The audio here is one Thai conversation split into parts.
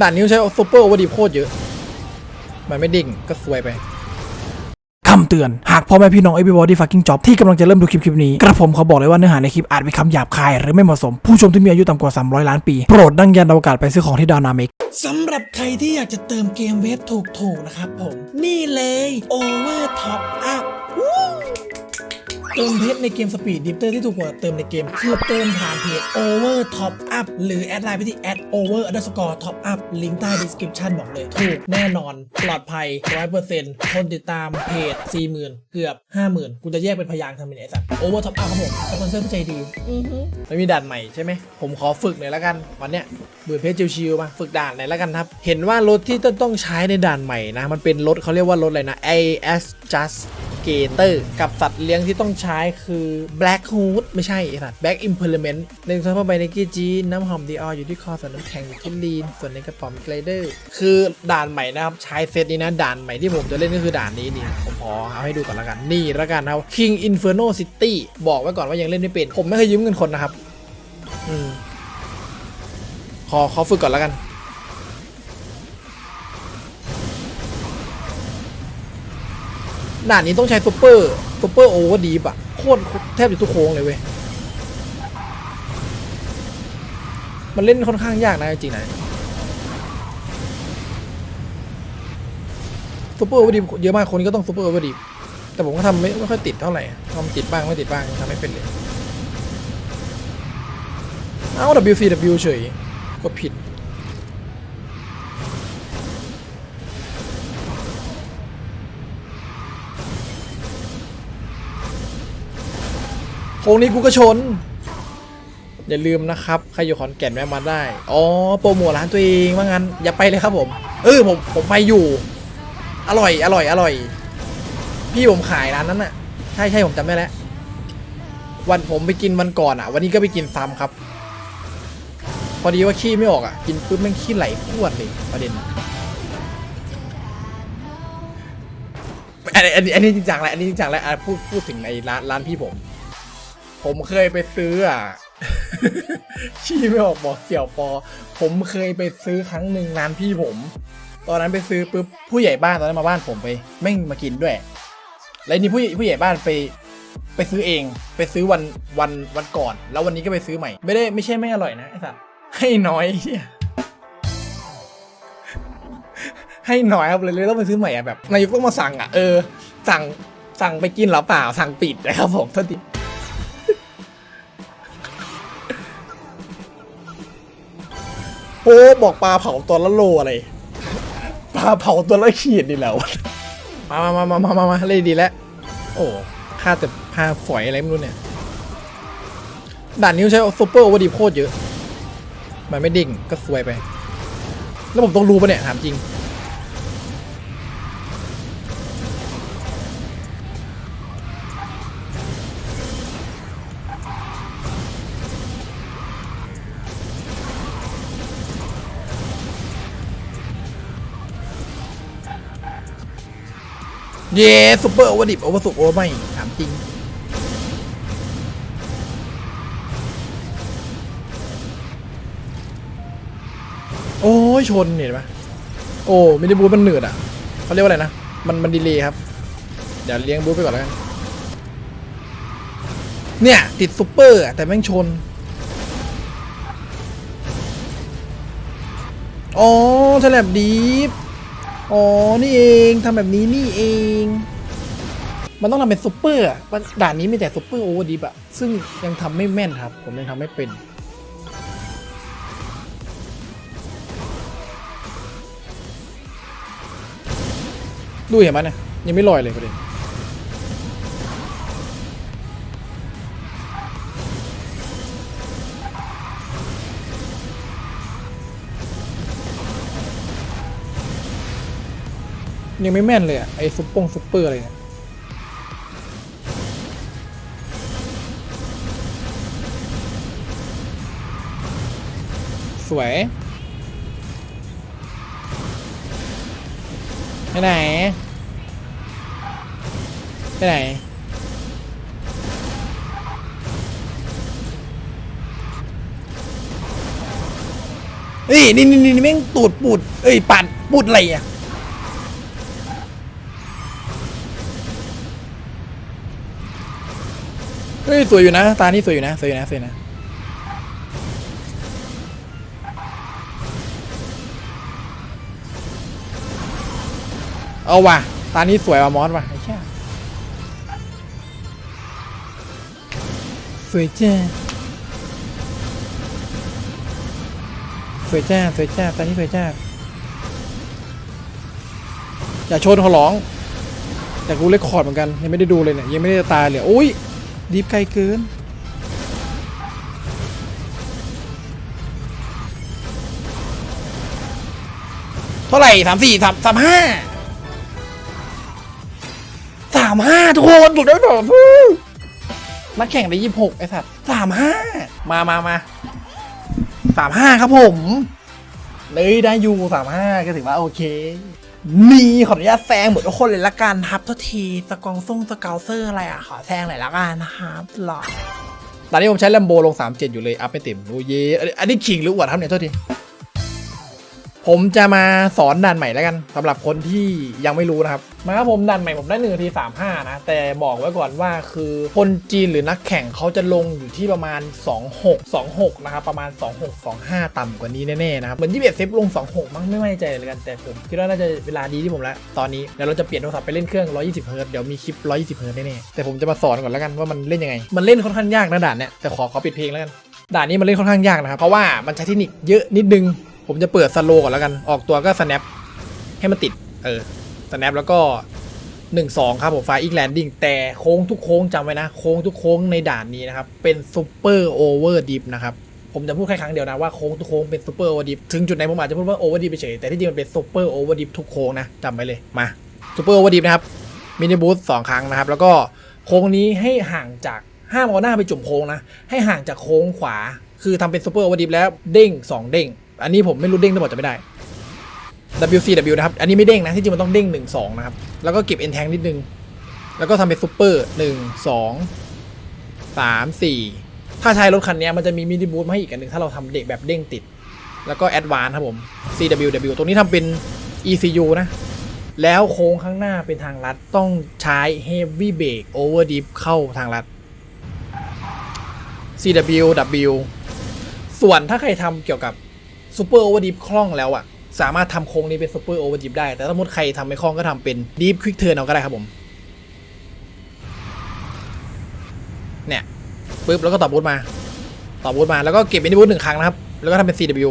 ด่านนี้ใช้ซูเปอร์โอเวอร์ดีโคตรเยอะ มันไม่ดิ่งก็สวยไปคำเตือน หากพ่อแม่พี่น้อง everybody fucking job ที่กำลังจะเริ่มดูคลิปคลิปนี้ กระผมเขาบอกเลยว่าเนื้อหาในคลิปอาจมีคำหยาบคาย หรือไม่เหมาะสม ผู้ชมที่มีอายุต่ำกว่า 300 ล้านปี โปรดดังยันอวกาศไปซื้อของที่ดาวนาเมกสำหรับใครที่อยากจะเติมเกมเวฟถูกๆนะครับผม นี่เลย Over Top Up เติมเพชรในเกมสปีดดิฟเตอร์ที่ถูกกว่าเติมในเกม คือเติมผ่านเพจ Over Top Up หรือแอดไลน์ไปที่ at over underscore top up ลิงก์ใต้ description บอกเลย ถูกแน่นอน ปลอดภัย 100%คนติดตามเพจ 40,000 เกือบ 50,000 กูจะแยกเป็นพยางค์ทำเป็นไอ้สัตว์ Over Top Up ครับผมสปอนเซอร์ผู้ใจดีอือฮึไม่มีด่านใหม่ใช่ไหม ผมขอฝึกหน่อยแล้วกันวันเนี้ยเบื่อเพจชิวๆมาฝึกด่านหน่อยแล้วกันครับ เห็นว่ารถที่ต้องใช้ในด่านใหม่นะ มันเป็นรถเขาเรียกว่ารถอะไรนะ AS Just เกเตอร์ กับสัตว์เลี้ยงที่ต้องใช้คือ Black Hood ไม่ใช่สัตว์ Black Implement หนึ่งซัพเปอร์ไบในกี้จีนน้ำหอมดีอออยู่ที่คอส่วนน้ำแข็งอยู่ที่ลีน ส่วนในกระป๋องไกลเดอร์คือด่านใหม่นะครับ ใช้เซตนี้นะ ด่านใหม่ที่ผมจะเล่นก็คือด่านนี้นี่ผมขอเอาให้ดูก่อนละกันนี่ละกันนะครับ King Inferno City บอกไว้ก่อนว่ายังเล่นไม่เป็น ผมไม่เคยยืมเงินคนนะครับ อืมขอขอฝึกก่อนละกัน ด่านนี้ต้องใช้ซูเปอร์ซูเปอร์โอเวอร์ดีปะโคตรแทบจะทุกโค้งเลยเว้ย มันเล่นค่อนข้างยากนะจริงๆนะซูเปอร์โอเวอร์ดีเยอะมากคนก็ต้องซูเปอร์โอเวอร์ดีแต่ผมก็ทำไม่ไม่ค่อยติดเท่าไหร่ทำติดบ้างไม่ติดบ้างทำไม่เป็นเลย เอ้า WCW เฉยก็ผิด โค้งนี้กูก็ชน อย่าลืมนะครับ ใครอยู่ขอนแก่นแวะมาได้ อ๋อ โปรโมทร้านตัวเองว่างั้น อย่าไปเลยครับผม เออผมผมไปอยู่ อร่อย อร่อย อร่อย พี่ผมขายร้านนั้นน่ะ ใช่ใช่ผมจำได้แล้ว วันผมไปกินวันก่อนอะ วันนี้ก็ไปกินซ้ำครับ พอดีว่าขี้ไม่ออกอะ กินปุ๊บแม่งขี้ไหลพวดเลยประเด็นอันนี้อันนี้จริงจังแหละอันนี้จริงจังแหละอะพูดพูดถึงในร้านร้านพี่ผม ผมเคยไปซื้ออะ ชี้ไม่ออกบอกเกี่ยวปอ ผมเคยไปซื้อครั้งหนึ่งร้านพี่ผม ตอนนั้นไปซื้อปุ๊บผู้ใหญ่บ้านตอนนั้นมาบ้านผมไปแม่งมากินด้วย แล้วนี่ผู้ผู้ใหญ่บ้านไปไปซื้อเอง ไปซื้อวันวันวันก่อน แล้ววันนี้ก็ไปซื้อใหม่ ไม่ได้ไม่ใช่ไม่อร่อยนะไอ้สัสให้น้อยเหี้ยให้น้อยครับเลยเลยต้องไปซื้อใหม่อะแบบนายกต้องมาสั่งอะเออสั่งสั่งไปกินหรือเปล่าสั่งปิดนะครับผมโทษที โอ้บอกปลาเผาตัวละโลอะไรปลาเผาตัวละขีดนี่แหล้วมามามามามามาเลยดีแล้ว โอ้ค่าแต่พาฝอยอะไรไม่รู้เนี่ยด่านนี้ใช้ซูเปอร์โอเวอร์ดีโคตรเยอะ มันไม่ดิ่งก็สวยไป แล้วผมต้องรู้ปะเนี่ย ถามจริง เย้ซูเปอร์โอเวอร์ดิบโอเวอร์สุโอเวอร์ไม่ถามจริง โอ้ยชนเห็นปะโอ้ไมินิบูทมันเหนืดอะเขาเรียกว่าอะไรนะ มันมันดีเลยครับ เดี๋ยวเลี้ยงบูทไปก่อนแล้วกัน เนี่ย ติดซูเปอร์แต่แม่งชนอ๋อฉลบดีฟ อ๋อ นี่เองทำแบบนี้นี่เอง มันต้องทำเป็นซุปเปอร์อะมันด่านนี้มีแต่ซุปเปอร์โอเวอร์ดิบอะซึ่งยังทำไม่แม่นครับ ผมยังทำไม่เป็นดูเห็นไหมเนี่ยยังไม่ลอยเลยประเด็น ยังไม่แม่นเลยอะไอ้ซุปปงซุปเปอร์อะไรเนี่ยสวยไปไหนไปไหนเฮ้ยนี่นี่นี่แม่งตูดปูด เอ้ยปัดปูดอะไรอะ เฮ้ยสวยอยู่นะ ตานี่สวยอยู่นะสวยอยู่นะสวยนะเอาว่ะ ตานี้สวยว่ะมอสว่ะไอ้เช่สวยจ้าสวยจ้าสวยจ้าตานี้สวยจ้าอย่าชนเขาร้อง แต่กูเลคคอร์ดเหมือนกัน ยังไม่ได้ดูเลยเนี่ย ยังไม่ได้ตายเลยอุ้ย ดีฟไกลเกินเท่าไหร่สามสี่สามสามห้าสามห้าทุกคนถูกได้แบบนักแข่งได้ยี่หกไอ้สัตว์สามห้ามามามาสามห้าครับผม เลยได้อยู่สามห้าก็ถือว่าโอเค มีขออนุญาตแซงหมดทุกคนเลยละกันครับทุกทีสกองส่งสเกลเซอร์อะไรอะขอแซงหน่อยละกันนะครับหรอตอนนี้ผมใช้แลมโบลง 37 อยู่เลยอัพไม่เต็มโอ้ยอันนี้อันนี้ขิงหรืออวดครับเนี่ยโทษที ผมจะมาสอนด่านใหม่แล้วกันสำหรับคนที่ยังไม่รู้นะครับมาครับผมด่านใหม่ผมได้หนึ่งนาทีสามห้านะ แต่บอกไว้ก่อนว่าคือคนจีนหรือนักแข่งเขาจะลงอยู่ที่ประมาณ 26 26นะครับประมาณ 26 25 ต่ำกว่านี้แน่ๆนะครับเหมือนที่เบียดเซฟลง 26 มั้งไม่แน่ใจเลยกันแต่ผมคิดว่าน่าจะเวลาดีที่ผมแล้วตอนนี้เดี๋ยวเราจะเปลี่ยนโทรศัพท์ไปเล่นเครื่อง 120 เฮิร์ตซ์เดี๋ยวมีคลิป 120 เฮิร์ตซ์แน่ๆแต่ผมจะมาสอนก่อนแล้วกันว่ามันเล่นยังไง มันเล่นค่อนข้างยากนะด่านเนี้ยแต่ขอขอปิดเพลงแล้วกันด่านนี้มันเล่นค่อนข้างยากนะครับเพราะว่ามันใช้เทคนิคเยอะนิดนึง ผมจะเปิดสโลก่อนแล้วกัน ออกตัวก็ snap ให้มันติด เออ snap แล้วก็ 1 2 ครับผมไฟอีกแลนดิ้งแต่โค้งทุกโค้งจำไว้นะ โค้งทุกโค้งในด่านนี้นะครับ เป็นซูเปอร์โอเวอร์ดิฟนะครับ ผมจะพูดแค่ครั้งเดียวนะว่าโค้งทุกโค้งเป็นซูเปอร์โอเวอร์ดิฟถึงจุดไหนผมอาจจะพูดว่าโอเวอร์ดิฟเฉยแต่ที่จริงมันเป็นซูเปอร์โอเวอร์ดิฟทุกโค้งนะจำไว้เลยมาซูเปอร์โอเวอร์ดิฟนะครับมินิบูสสองครั้งนะครับ แล้วก็โค้งนี้ให้ห่างจากห้ามเอาหน้าไปจุ่มโค้งนะ ให้ห่างจากโค้งขวา คือทำเป็นซูเปอร์โอเวอร์ดิฟแล้วเด้งสองเด้ง อันนี้ผมไม่รู้เด้งได้หมดจะไม่ได้ WCW นะครับ อันนี้ไม่เด้งนะ ที่จริงมันต้องเด้ง1 2 นะครับ แล้วก็เก็บเอ็นแทงนิดนึง แล้วก็ทำเป็นซูเปอร์1 2 3 4 ถ้าใช้รถคันนี้มันจะมีมินิบูทมาให้อีกอันหนึ่งถ้าเราทำเด็กแบบเด้งติด แล้วก็แอดวานครับผม CWW ตรงนี้ทำเป็น ECU นะ แล้วโค้งข้างหน้าเป็นทางลัดต้องใช้ Heavy Brake Over Dip เข้าทางลัด CWW ส่วนถ้าใครทำเกี่ยวกับ ซูเปอร์โอเวอร์ดิฟคล่องแล้วอะสามารถทำโค้งนี้เป็นซูเปอร์โอเวอร์ดิฟได้ แต่ถ้าสมมติใครทำไม่คล่องก็ทำเป็นดีฟควิกเทิร์นเอาก็ได้ครับผม เนี่ยปุ๊บแล้วก็ตอบบูทมา ตอบบูทมาแล้วก็เก็บมินิบูทหนึ่งครั้งนะครับ แล้วก็ทำเป็น CW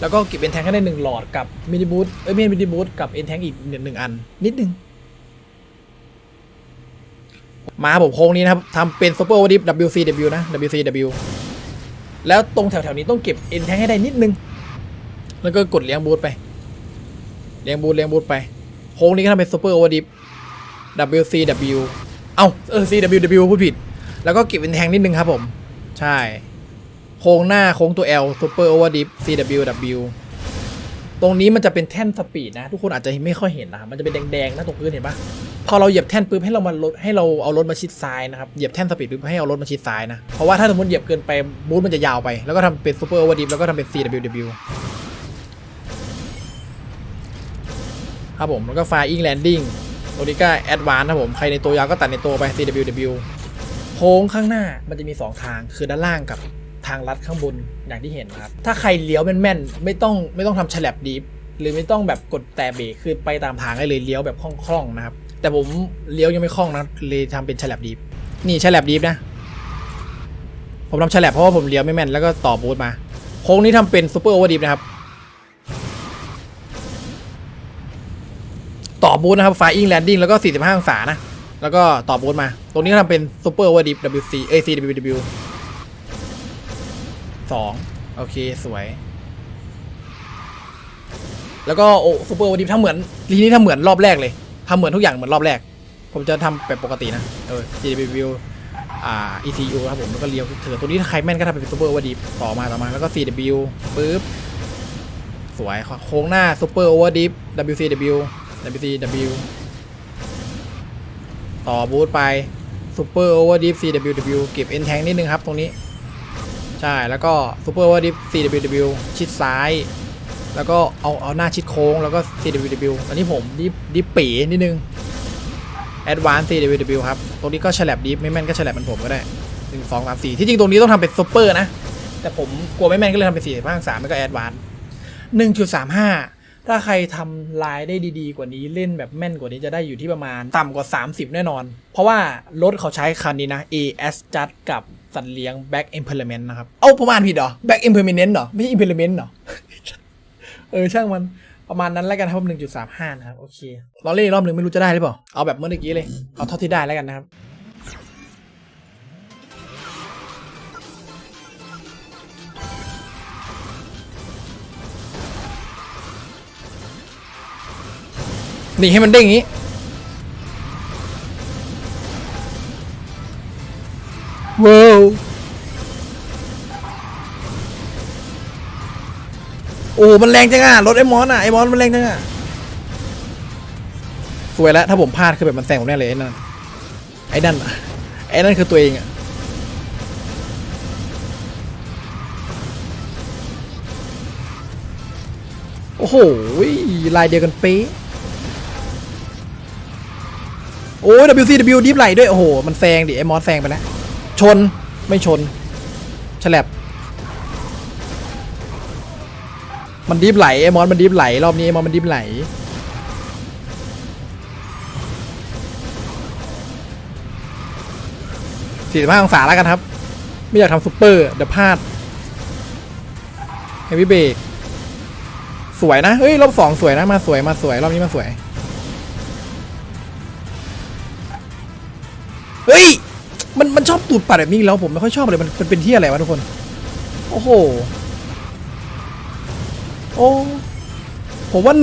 แล้วก็เก็บเอ็นแทงให้ได้หนึ่งหลอดกับมินิบูทเอ้ยไม่ใช่มินิบูทกับเอ็นแทงอีกหนึ่งอัน นิดนึงมาผมโค้งนี้นะครับทำเป็นซูเปอร์โอเวอร์ดิฟ WCW นะ WCW แล้วตรงแถวๆนี้ต้องเก็บเอ็นแทงให้ได้นิดนึง แล้วก็กดเลี้ยงบูทไป เลี้ยงบูทเลี้ยงบูทไปโค้งนี้ก็ทำเป็นซูเปอร์โอเวอร์ดิฟ WCW เอ้าเออ CWW พูดผิด แล้วก็เก็บเอ็นแทงนิดนึงครับผม ใช่ โค้งหน้าโค้งตัว L Super Overdip CWW ตรงนี้มันจะเป็นแท่นสปีดนะ ทุกคนอาจจะไม่ค่อยเห็นนะครับมันจะเป็นแดงๆนะตรงพื้นเห็นปะพอเราเหยียบแท่นปุ๊บให้เรามาลดให้เราเอารถมาชิดซ้ายนะครับเหยียบแท่นสปีดปุ๊บให้เอารถมาชิดซ้ายนะเพราะว่าถ้าสมมติเหยียบเกินไปบูทมันจะยาวไปแล้วก็ทำเป็น Super Overdip แล้วก็ทำเป็น CWW ครับผมแล้วก็ Flying Landing โอนิก้า Advance ครับผมใครในตัวยาวก็ตัดในตัวไป CWW โค้งข้างหน้ามันจะมี 2 ทางคือด้านล่างกับทางลัดข้างบนอย่างที่เห็นนะครับ ถ้าใครเลี้ยวแม่นๆไม่ต้องไม่ต้องทำฉลับดีฟหรือไม่ต้องแบบกดแต่เบรกคือไปตามทางได้เลยเลี้ยวแบบคล่องๆนะครับ แต่ผมเลี้ยวยังไม่คล่องนะเลยทำเป็นฉลับดีฟนี่ฉลับดีฟนะ ผมทำฉลับเพราะว่าผมเลี้ยวไม่แม่นแล้วก็ต่อบูทมา โค้งนี้ทำเป็นซูเปอร์โอเวอร์ดีฟนะครับ บูทนะครับ Flying Landing แล้วก็ 45 องศานะ แล้วก็ต่อบูทมา ตรงนี้ก็ทำเป็น Super Overdip WC เอ CWW สองโอเค สวย แล้วก็โอ้ Super Overdip ถ้าเหมือนทีนี้ถ้าเหมือนรอบแรกเลยทำเหมือนทุกอย่างเหมือนรอบแรก ผมจะทำแบบปกตินะ เออ CWW อ่า ECU ครับผมแล้วก็เลี้ยวเถือตัวนี้ถ้าใครแม่นก็ทำเป็น Super Overdip ต่อมาต่อมาแล้วก็ CW ปึ๊บสวยโค้งหน้า Super Overdip WCW WCW ต่อบูทไป Super Overdip CWW เก็บ N แทงนิดนึงครับตรงนี้ ใช่แล้วก็ Super Overdip CWW ชิดซ้าย แล้วก็เอาเอาหน้าชิดโค้งแล้วก็ CWW อันนี้ผมดิฟดิฟปีนิดนึง Advanced CWW ครับ ตรงนี้ก็ฉลับดิฟไม่แม่นก็ฉลับเป็นผมก็ได้หนึ่งสองสามสี่ที่จริงตรงนี้ต้องทำเป็นซุปเปอร์นะ แต่ผมกลัวไม่แม่นก็เลยทำเป็นสี่ห้าสามไม่ก็ Advanced หนึ่งจุดสามห้า ถ้าใครทำลายได้ดีๆ กว่านี้เล่นแบบแม่นกว่านี้จะได้อยู่ที่ประมาณ ต่ำกว่า 30 แน่นอน เพราะว่ารถเขาใช้คันนี้นะ AS Just กับสัตว์เลี้ยง Back Implement นะครับ เอ้าผมอ่านผิดเหรอ Back Implement เหรอ ไม่ใช่ Implement เหรอ เออ ช่างมันประมาณนั้นแล้วกันครับหนึ่งจุดสามห้านะครับ โอเคลองเล่นอีกรอบหนึ่งไม่รู้จะได้หรือเปล่า เอาแบบเมื่อกี้เลย เอาเท่าที่ได้แล้วกันนะครับ หนีให้มันเด้งอย่างนี้ ว้าว โอ้ มันแรงจังอะ รถไอ้มอนอะ ไอ้มอนมันแรงจังอะ สวยแล้ว ถ้าผมพลาดคือแบบมันแซงผมแน่เลยไอ้นั่น ไอ้นั่น ไอ้นั่นคือตัวเองอะโอ้โหลายเดียวกันเป๊ะ โอ้ย WCW ดิฟไหลด้วย โอ้โห มันแซงดิไอ้มอสแซงไปแล้ว ชนไม่ชนฉลับมันดิฟไหลไอ้มอสมันดิฟไหล รอบนี้ไอ้มอสมันดิฟไหลสี่สิบห้าองศาแล้วกันครับ ไม่อยากทำซุปเปอร์เดี๋ยวพลาดเฮฟวี่เบรกสวยนะ เฮ้ย รอบสองสวยนะ มาสวยมาสวย รอบนี้มาสวย เฮ้ย มันมันชอบตูดปัดแบบนี้แล้วผมไม่ค่อยชอบเลยมันมันเป็นที่อะไรวะทุกคน โอ้โห โอ้ผมว่า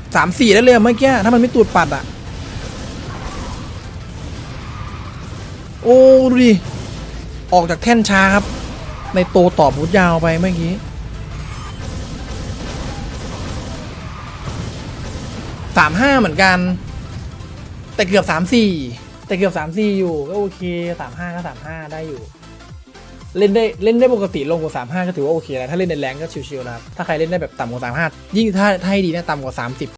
1.34 ได้เลยเมื่อกี้ถ้ามันไม่ตูดปัดอะโอ้ดูดิ ออกจากแท่นช้าครับ ในโตตอบพุดยาวไปเมื่อกี้สามห้าเหมือนกัน แต่เกือบสามสี่ แต่เกือบสามสี่อยู่ก็โอเคสามห้าก็สามห้าได้อยู่ เล่นได้เล่นได้ปกติลงกว่าสามห้าก็ถือว่าโอเคแล้วถ้าเล่นในแรงก็ชิวๆนะครับถ้าใครเล่นได้แบบต่ำกว่าสามห้ายิ่งถ้าถ้าให้ดีเนี่ยต่ำกว่าสามสิบ